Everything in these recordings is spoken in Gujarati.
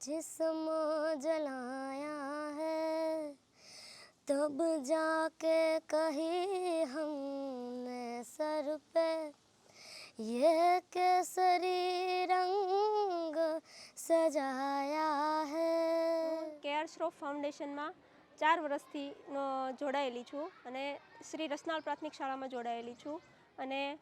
अंगारों में जिस्म जलाया है तब जाके कही हमने सर पे ये केसरी रंग सजाया है કેઆર શ્રોફ ફાઉન્ડેશનમાં ચાર વર્ષથી અ, જોડાયેલી છું અને શ્રી રસનાળ પ્રાથમિક શાળામાં જોડાયેલી છું અને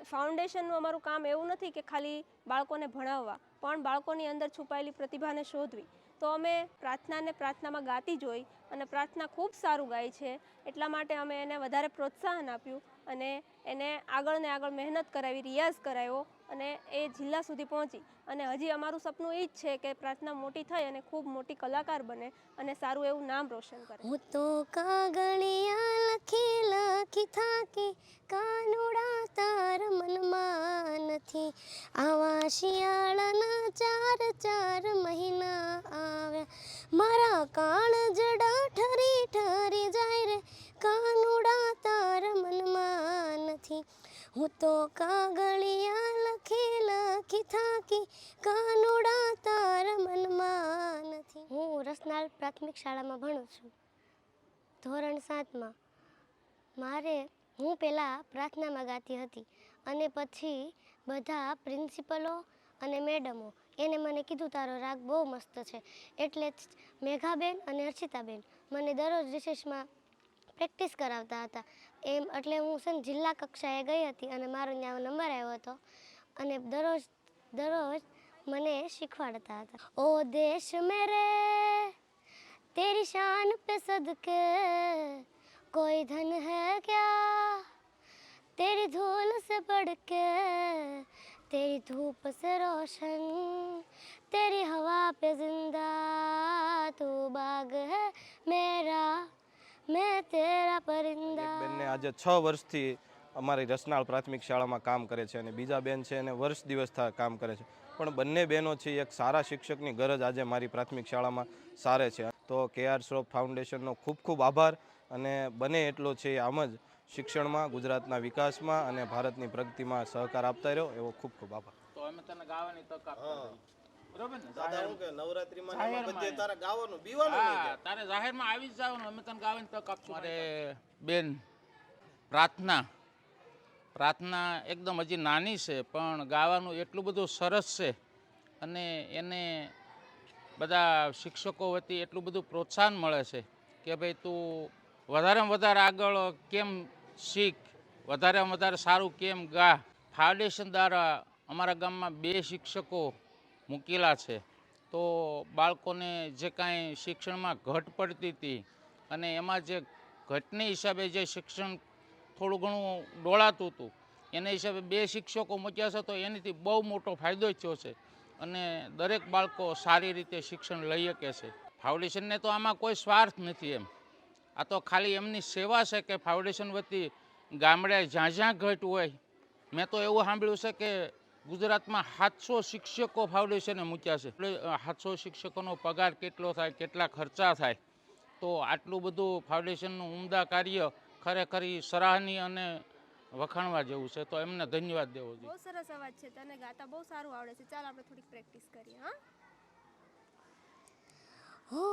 ફાઉન્ડેશનનું અમારું કામ એવું નથી કે ખાલી બાળકોને ભણાવવા, પણ બાળકોની અંદર છુપાયેલી પ્રતિભાને શોધવી. તો અમે પ્રાર્થનાને પ્રાર્થનામાં ગાતી જોઈ અને પ્રાર્થના ખૂબ સારું ગાય છે. એટલા માટે અમે એને વધારે પ્રોત્સાહન આપ્યું અને એને આગળ ને આગળ મહેનત કરાવી, રિયાઝ કરાવ્યો અને એ જિલ્લા સુધી પહોંચી. અને હજી અમારું સપનું એ જ છે કે પ્રાર્થના મોટી થઈ અને ખૂબ મોટી કલાકાર બને અને સારું એવું નામ રોશન કરે. હું તો કાગળિયા લખી લખી થાકી, કાનુડા તાર મનમાં નથી. આવા શિયાળાના ચાર ચાર કાળ જડા ઠરી ઠરી જાય રે. કાનુડા તાર મનમાં નથી. હું તો કાગળિયા લખી લખી થાકી. કાનુડા તાર મનમાં નથી. હું રસનાલ પ્રાથમિક શાળામાં ભણું છું. ધોરણ સાતમાં. મારે, હું પહેલાં પ્રાર્થનામાં ગાતી હતી. અને પછી બધા પ્રિન્સિપલો અને મેડમો એને મને કીધું, તારો રાગ બહુ મસ્ત છે. એટલે જ મેઘાબેન અને હર્ષિતાબેન મને દરરોજ રિસેસમાં પ્રેક્ટિસ કરાવતા હતા. એમ એટલે હું છે જિલ્લા કક્ષાએ ગઈ હતી અને મારો ત્યાં નંબર આવ્યો હતો અને દરરોજ દરરોજ મને શીખવાડતા હતા. ઓ દેશ મેરે, તેરી શાન પે સદકે, કોઈ ધન હે ક્યા? तेरी धूल से बढ़ के तेरी धूप से रोशन तेरी हवा पे जिंदा तू बाग है मेरा मैं तेरा એક परिंदा બેનને આજે છ વર્ષથી અમારી રસનાળ પ્રાથમિક શાળામાં કામ કરે છે અને બીજા બેન છે એને વર્ષ દિવસ થા કામ કરે છે પણ બંને બહેનો છે એક સારા શિક્ષકની ગરજ આજે મારી પ્રાથમિક શાળામાં સારે છે તો કે આર શ્રોફ ફાઉન્ડેશનનો ખૂબ ખૂબ આભાર અને બને એટલો છે એ આમ જ શિક્ષણમાં ગુજરાતના વિકાસમાં અને ભારતની પ્રગતિમાં સહકાર આપતા રહ્યો. એવો ખૂબ ખૂબ આભાર. તો અમે તને ગાવાની તક બરોબર ને? દાદા હું કે નવરાત્રીમાં ને બધે તારા ગાવાનું બીવાનું હા તારે જાહેરમાં આવી જ જવાનું. અમે તને ગાવાની તક આપશું મારે બેન પ્રાર્થના. પ્રાર્થના એકદમ હજી નાની છે પણ ગાવાનું એટલું બધું સરસ છે અને એને બધા શિક્ષકો વતી એટલું બધું પ્રોત્સાહન મળે છે કે ભાઈ તું વધારેમાં વધારે આગળ કેમ શીખ. વધારેમાં વધારે સારું કેમ ગા ફાઉન્ડેશન દ્વારા અમારા ગામમાં બે શિક્ષકો મૂકેલા છે. તો બાળકોને જે કાંઈ શિક્ષણમાં ઘટ પડતી હતી અને એમાં જે ઘટને હિસાબે જે શિક્ષણ થોડું ઘણું ડોળાતું હતું, એના હિસાબે બે શિક્ષકો મૂક્યા છે તો એનાથી બહુ મોટો ફાયદો થયો છે અને દરેક બાળકો સારી રીતે શિક્ષણ લઈ શકે છે. ફાઉન્ડેશનને તો આમાં કોઈ સ્વાર્થ નથી એમ. આ તો ખાલી એમની સેવા છે કે ફાઉન્ડેશન વતી ગામડે જ્યાં જ્યાં ઘટ હોય મેં તો એવું સાંભળ્યું છે કે ગુજરાતમાં સાતસો શિક્ષકો ફાઉન્ડેશને મૂક્યા છે. એટલે સાતસો શિક્ષકોનો પગાર કેટલો થાય કેટલા ખર્ચા થાય તો આટલું બધું ફાઉન્ડેશનનું ઉમદા કાર્ય ખરેખર ઈ સરાહનીય અને વખાણવા જેવું છે. તો એમને ધન્યવાદ દેવો જોઈએ. બહુ સરસ અવાજ છે તને ગાતા બહુ સારું આવડે છે. ચાલ આપણે થોડીક પ્રેક્ટિસ કરીએ હા? हो